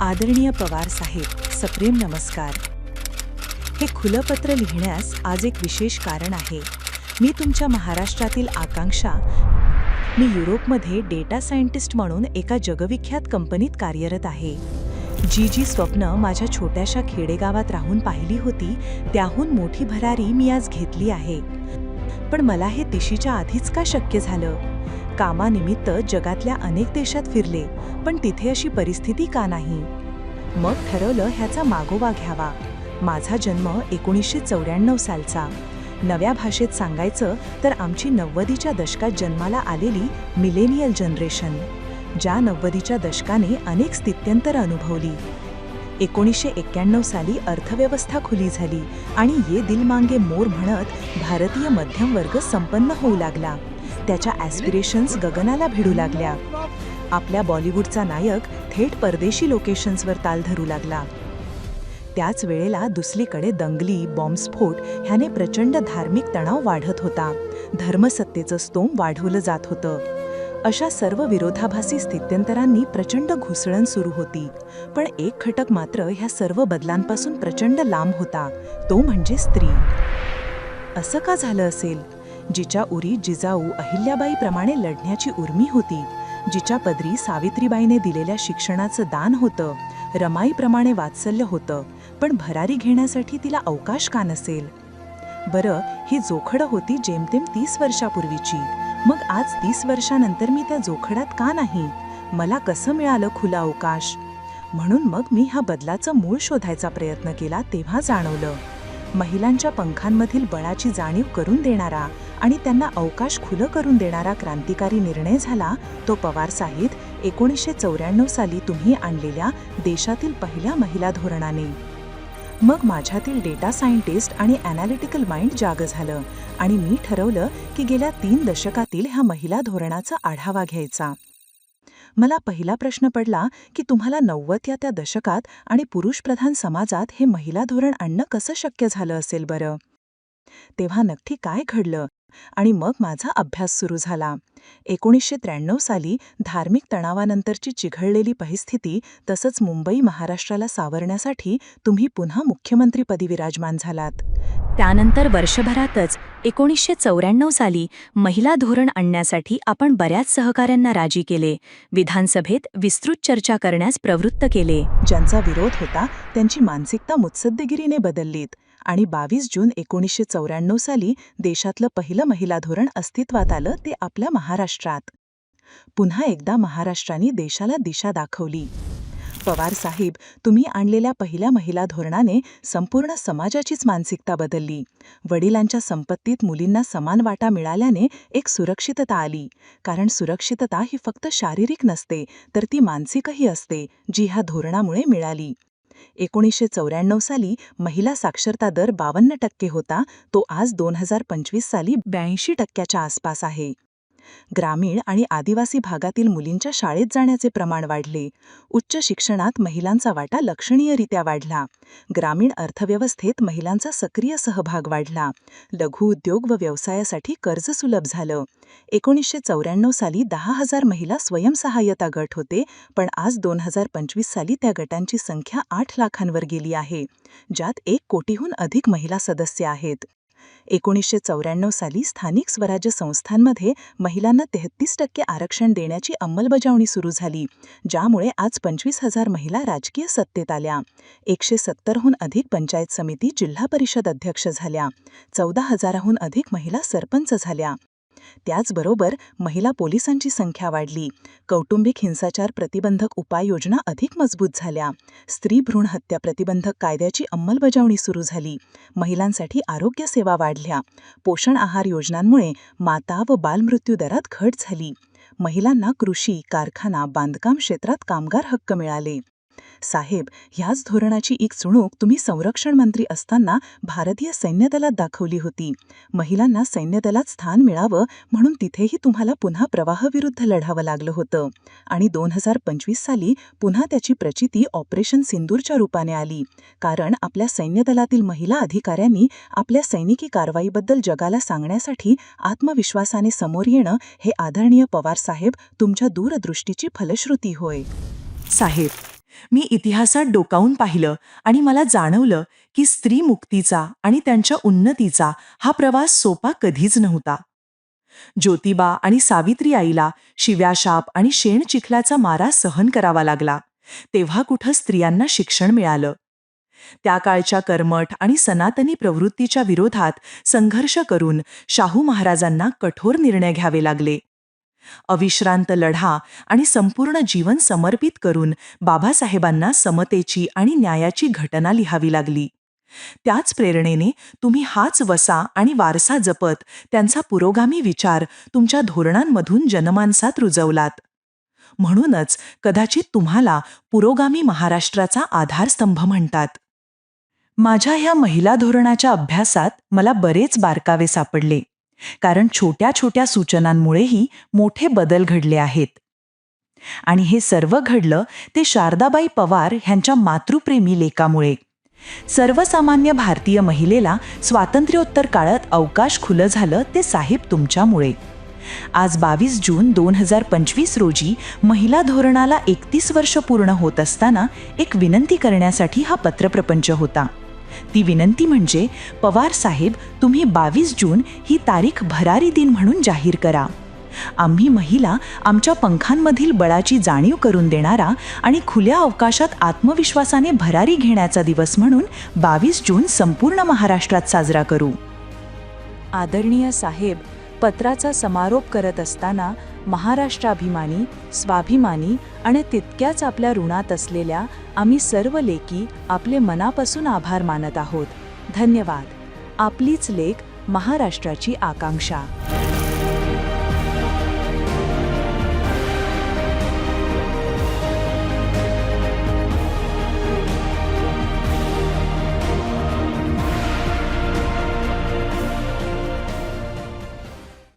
आदरणीय पवार साहेब सप्रेम नमस्कार. हे खुलं पत्र लिहिण्यास आज एक विशेष कारण आहे. मी तुमच्या महाराष्ट्रातील आकांक्षा मी युरोपमध्ये डेटा सायंटिस्ट म्हणून एका जगविख्यात कंपनीत कार्यरत आहे. जी जी स्वप्न माझ्या छोट्याशा खेडेगावात राहून पाहिली होती त्याहून मोठी भरारी मी आज घेतली आहे. पण मला हे तिशीच्या आधीच का शक्य झालं? कामानिमित्त जगातल्या अनेक देशात फिरले पण तिथे अशी परिस्थिती का नाही? मग ठरवलं ह्याचा मागोवा घ्यावा. माझा जन्म एकोणीसशे चौऱ्याण्णव सालचा. नव्या भाषेत सांगायचं तर आमची नव्वदीच्या दशकात जन्माला आलेली मिलेनियल जनरेशन ज्या नव्वदीच्या दशकाने अनेक स्थित्यंतर अनुभवली. एकोणीसशे एक्क्याण्णव साली अर्थव्यवस्था खुली झाली आणि ये दिल मांगे मोर म्हणत भारतीय मध्यम वर्ग संपन्न होऊ लागला. त्याच्या ॲस्पिरेशन्स गगनाला भिडू लागल्या. आपल्या बॉलिवूडचा नायक थेट परदेशी लोकेशन्सवर ताल धरू लागला. त्याच वेळेला दुसरीकडे दंगली बॉम्बस्फोट ह्याने प्रचंड धार्मिक तणाव वाढत होता. धर्मसत्तेचं स्तोम वाढवलं जात होतं. अशा सर्व विरोधाभासी स्थित्यंतरांनी प्रचंड घुसळण सुरू होती. पण एक घटक मात्र ह्या सर्व बदलांपासून प्रचंड लांब होता. तो म्हणजे स्त्री. असं का झालं असेल? जिच्या उरी जिजाऊ अहिल्याबाईप्रमाणे लढण्याची उर्मी होती. जिच्या पदरी सावित्रीबाईने दिलेल्या शिक्षणाचं दान होतं. रमाईप्रमाणे वात्सल्य होतं. पण भरारी घेण्यासाठी तिला अवकाश का नसेल? बरं ही जोखडं होती जेमतेम तीस वर्षापूर्वीची. मग आज तीस वर्षानंतर मी त्या जोखडात का नाही? मला कसं मिळालं खुला अवकाश? म्हणून मग मी ह्या बदलाचं मूळ शोधायचा प्रयत्न केला तेव्हा जाणवलं. महिलांच्या पंखांमधील बळाची जाणीव करून देणारा आणि त्यांना अवकाश खुलं करून देणारा क्रांतिकारी निर्णय झाला तो पवार साहित एकोणीसशे चौऱ्याण्णव साली तुम्ही आणलेल्या देशातील पहिल्या महिला धोरणाने. मग माझ्यातील डेटा सायंटिस्ट आणि ॲनालिटिकल माइंड जाग झालं आणि मी ठरवलं की गेल्या तीन दशकातील ह्या महिला धोरणाचा आढावा घ्यायचा. मला पहिला प्रश्न पडला की तुम्हाला नव्वद या त्या दशकात आणि पुरुषप्रधान समाजात हे महिला धोरण आणणं कसं शक्य झालं असेल बरं? तेव्हा नक्की काय घडलं? आणि मग माझा अभ्यास सुरू झाला. एकोणीसशे त्र्याण्णव साली धार्मिक तणावानंतरची चिघळलेली परिस्थिती तसंच मुंबई महाराष्ट्राला सावरण्यासाठी तुम्ही पुन्हा मुख्यमंत्रीपदी विराजमान झालात. त्यानंतर वर्षभरातच एकोणीसशे चौऱ्याण्णव साली महिला धोरण आणण्यासाठी आपण बऱ्याच सहकाऱ्यांना राजी केले. विधानसभेत विस्तृत चर्चा करण्यास प्रवृत्त केले. ज्यांचा विरोध होता त्यांची मानसिकता मुत्सद्देगिरीने बदललीत. आणि बावीस जून एकोणीसशे चौऱ्याण्णव साली देशातलं पहिलं महिला धोरण अस्तित्वात आलं ते आपल्या महाराष्ट्रात. पुन्हा एकदा महाराष्ट्राने देशाला दिशा दाखवली. पवार साहेब तुम्ही आणलेल्या पहिल्या महिला धोरणाने संपूर्ण समाजाचीच मानसिकता बदलली. वडिलांच्या संपत्तीत मुलींना समान वाटा मिळाल्याने एक सुरक्षितता आली. कारण सुरक्षितता ही फक्त शारीरिक नसते तर ती मानसिकही असते जी ह्या धोरणामुळे मिळाली. एकोणीसशे चौऱ्याण्णव साली महिला साक्षरता दर बावन्न टक्के होता तो आज दोन हजार पंचवीस साली ब्याऐंशी टक्क्याच्या आसपास आहे. ग्रामीण आणि आदिवासी भागातील मुलींच्या शाळेत जाण्याचे प्रमाण वाढले. उच्च शिक्षणात महिलांचा वाटा लक्षणीयरित्या वाढला. ग्रामीण अर्थव्यवस्थेत महिलांचा सक्रिय सहभाग वाढला. लघु उद्योग व व्यवसायासाठी कर्ज सुलभ झालं. एकोणीसशे चौऱ्याण्णव साली दहा हजार महिला स्वयंसहाय्यता गट होते पण आज दोन हजार पंचवीस साली त्या गटांची संख्या आठ लाखांवर गेली आहे ज्यात एक कोटीहून अधिक महिला सदस्य आहेत. एकोणीसशे चौऱ्याण्णव साली स्थानिक स्वराज्य संस्थांमध्ये महिलांना तेहत्तीस टक्के आरक्षण देण्याची अंमलबजावणी सुरू झाली ज्यामुळे आज पंचवीस हजार महिला राजकीय सत्तेत आल्या. एकशे सत्तरहून अधिक पंचायत समिती जिल्हा परिषद अध्यक्ष झाल्या. चौदा हजाराहून अधिक महिला सरपंच झाल्या. त्याचबरोबर महिला पोलिसांची संख्या वाढली. कौटुंबिक हिंसाचार प्रतिबंधक उपाययोजना अधिक मजबूत झाल्या. स्त्री भ्रूण हत्या प्रतिबंधक कायद्याची अंमलबजावणी सुरू झाली. महिलांसाठी आरोग्य सेवा वाढल्या. पोषण आहार योजनांमुळे माता व बालमृत्यू दरात घट झाली. महिलांना कृषी कारखाना बांधकाम क्षेत्रात कामगार हक्क मिळाले. साहेब ह्याच धोरणाची एक चुणूक तुम्ही संरक्षण मंत्री असताना भारतीय सैन्यदलात दाखवली होती. महिलांना सैन्यदलात स्थान मिळावं म्हणून तिथेही तुम्हाला पुन्हा प्रवाहाविरुद्ध लढावं लागलं होतं. आणि दोन हजार पंचवीस साली पुन्हा त्याची प्रचिती ऑपरेशन सिंदूरच्या रूपाने आली. कारण आपल्या सैन्यदलातील महिला अधिकाऱ्यांनी आपल्या सैनिकी कारवाईबद्दल जगाला सांगण्यासाठी आत्मविश्वासाने समोर येणं हे आदरणीय पवार साहेब तुमच्या दूरदृष्टीची फलश्रुती होय. साहेब मी इतिहासात डोकावून पाहिलं आणि मला जाणवलं की स्त्री मुक्तीचा आणि त्यांच्या उन्नतीचा हा प्रवास सोपा कधीच नव्हता. ज्योतिबा आणि सावित्री आईला शिव्याशाप आणि शेण चिखलाचा मारा सहन करावा लागला तेव्हा कुठं स्त्रियांना शिक्षण मिळालं. त्या काळच्या कर्मठ आणि सनातनी प्रवृत्तीच्या विरोधात संघर्ष करून शाहू महाराजांना कठोर निर्णय घ्यावे लागले. अविश्रांत लढा आणि संपूर्ण जीवन समर्पित करून बाबासाहेबांना समतेची आणि न्यायाची घटना लिहावी लागली. त्याच प्रेरणेने तुम्ही हाच वसा आणि वारसा जपत त्यांचा पुरोगामी विचार तुमच्या धोरणांमधून जनमानसात रुजवलात. म्हणूनच कदाचित तुम्हाला पुरोगामी महाराष्ट्राचा आधारस्तंभ म्हणतात. माझ्या ह्या महिला धोरणाच्या अभ्यासात मला बरेच बारकावे सापडले. कारण छोट्या छोट्या सूचनांमुळेही मोठे बदल घडले आहेत. आणि हे सर्व घडलं ते शारदाबाई पवार ह्यांच्या मातृप्रेमी लेखामुळे. सर्वसामान्य भारतीय महिलेला स्वातंत्र्योत्तर काळात अवकाश खुलं झालं ते साहेब तुमच्यामुळे. आज बावीस जून दोन हजार पंचवीस रोजी महिला धोरणाला एकतीस वर्ष पूर्ण होत असताना एक विनंती करण्यासाठी हा पत्रप्रपंच होता. ती विनंती म्हणजे पवार साहेब तुम्ही बावीस जून ही तारीख भरारी दिन म्हणून जाहीर करा. आम्ही महिला आमच्या पंखांमधील बळाची जाणीव करून देणारा आणि खुल्या अवकाशात आत्मविश्वासाने भरारी घेण्याचा दिवस म्हणून बावीस जून संपूर्ण महाराष्ट्रात साजरा करू. आदरणीय साहेब पत्राचा समारोप करत असताना महाराष्ट्राभिमानी स्वाभिमानी आणि तितक्याच आपल्या ऋणात असलेल्या आम्ही सर्व लेकी आपले मनापासून आभार मानत आहोत. धन्यवाद. आपलीच लेख महाराष्ट्राची आकांक्षा.